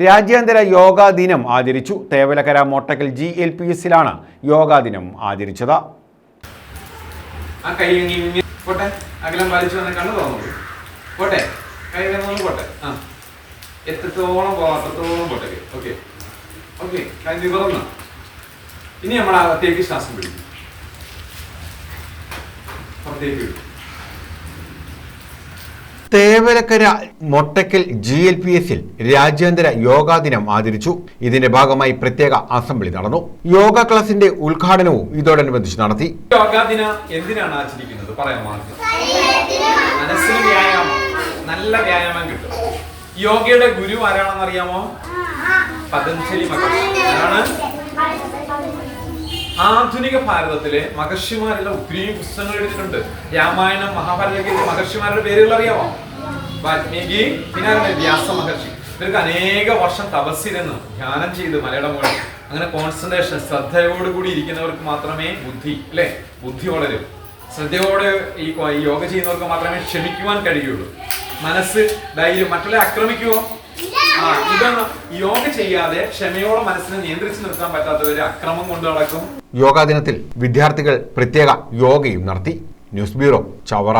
രാജ്യാന്തര യോഗാ ദിനം ആചരിച്ചു. Thevalakkara Mottakkal G L P എസിലാണ് yoga ദിനം ആചരിച്ചത്. ഇനി നമ്മൾ അകത്തേക്ക് ശ്വാസം പിടിക്കും. അകത്തേക്ക് വിടും. Thevalakkara Mottakkal G L P എസിൽ രാജ്യാന്തര യോഗാ ദിനം ആചരിച്ചു. ഇതിന്റെ ഭാഗമായി പ്രത്യേക അസംബ്ലി നടന്നു. യോഗ ക്ലാസിന്റെ ഉദ്ഘാടനവും ഇതോടനുബന്ധിച്ച് നടത്തി. എന്തിനാണ് ആചരിക്കുന്നത്? മനസ്സിന് വ്യായാമം. നല്ല വ്യായാമം കിട്ടും. യോഗയുടെ ഗുരു ആരാണെന്ന് അറിയാമോ പതഞ്ജലി മഹർഷി. ആധുനിക ഭാരതത്തിലെ മഹർഷിമാരെല്ലാം ഒത്തിരി പുസ്തകങ്ങൾ എഴുതിയിട്ടുണ്ട്. രാമായണം മഹാഭാരതത്തിൽ മഹർഷിമാരുടെ പേരുകൾ അറിയാമോ വാൽമീകി പിന്നെ വ്യാസ മഹർഷി. ഇവർക്ക് അനേക വർഷം തപസ്സിരുന്ന്. ധ്യാനം ചെയ്ത് മലയാളം മുകളിൽ അങ്ങനെ കോൺസെൻട്രേഷൻ ശ്രദ്ധയോടുകൂടി ഇരിക്കുന്നവർക്ക് മാത്രമേ ബുദ്ധി അല്ലെ? ബുദ്ധി വളരും. ശ്രദ്ധയോടെ ഈ ഈ യോഗ ചെയ്യുന്നവർക്ക് മാത്രമേ ക്ഷമിക്കുവാൻ കഴിയുള്ളൂ. മനസ്സ് ധൈര്യം മറ്റുള്ള ആക്രമിക്കുമോ ആ ഇതൊന്നും യോഗ ചെയ്യാതെ ക്ഷമയോടെ മനസ്സിനെ നിയന്ത്രിച്ചു നിർത്താൻ പറ്റാത്തവര് അക്രമം കൊണ്ട് നടക്കും. യോഗാ ദിനത്തിൽ വിദ്യാർത്ഥികൾ പ്രത്യേക യോഗയും നടത്തി. News bureau Chavara.